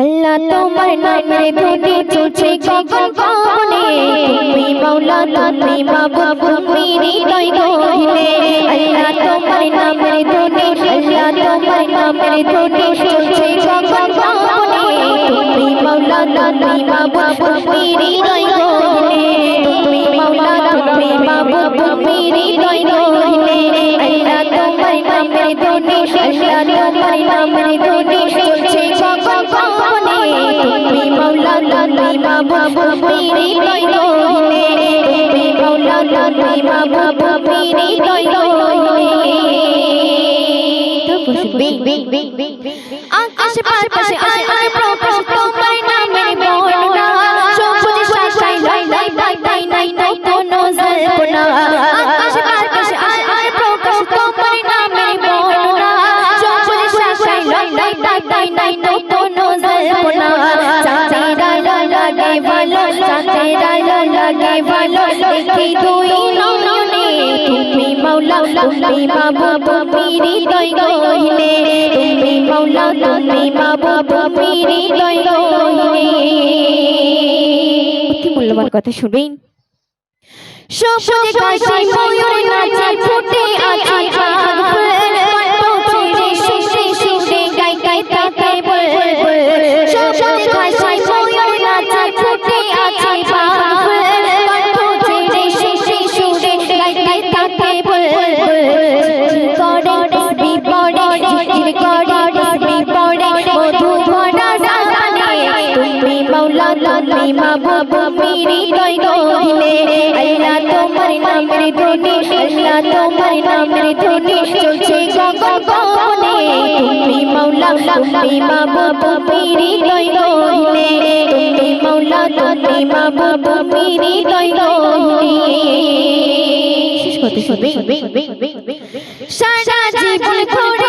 আল্লাহ তোমার নামের ধুতি চলছে গগন গগনে। তুমি মাওলা, তুমি মাবুদ তুমি হৃদয় গহনে। আল্লাহ তোমার নামের ধুতি আল্লাহ তোমার নামের ধুতি চলছে গগন তুমি মাওলা, তুমি মাবুদ তুমি হৃদয় তুমি মাওলা, তুমি মাবুদ তুমি হৃদয় তুমি হৃদয় গহনে আকাশে পাশে আকাশে প্রকাশ তোমার লাগে দেখি দুই নয়নে তুমি মাওলা, তুমি মাবুদ তুমি হৃদয় গহনে। তুমি মাওলা, তুমি মাবুদ তুমি হৃদয় গহনে। অতি মূল্যবান কথা শুনবেন সবুজ ঘাসে ময়ূর নাচে ফুটে আছে বাঘ ফুল ছেড়ে সুরে সুরে গাই গাই তাকে বুলবুল সবুজ ঘাসে ময়ূর নাচে ফুটে তুমি মাবুদ তুমি হৃদয় গহনে আল্লাহ তোমার নামের ধ্বনি আল্লাহ তোমার নামের ধ্বনি চলছে গগন তুমি মাওলা তুমি মাবুদ তুমি হৃদয় গহনে তুমি মাওলা তুমি মাবুদ তুমি হৃদয় গহনে করতে শুনবে সারা জীবন ধরে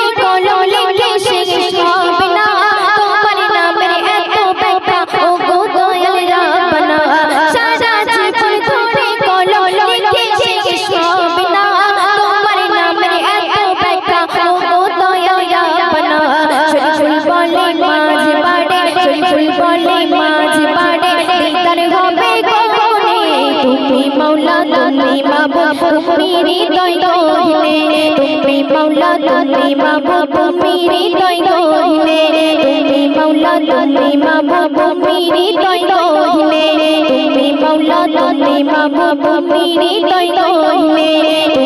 মাবুদ তুমি হৃদয় গহনে তুমি মাওলা তুমি মাবুদ তুমি হৃদয় গহনে তুমি মাওলা তুমি মাবুদ তুমি হৃদয় গহনে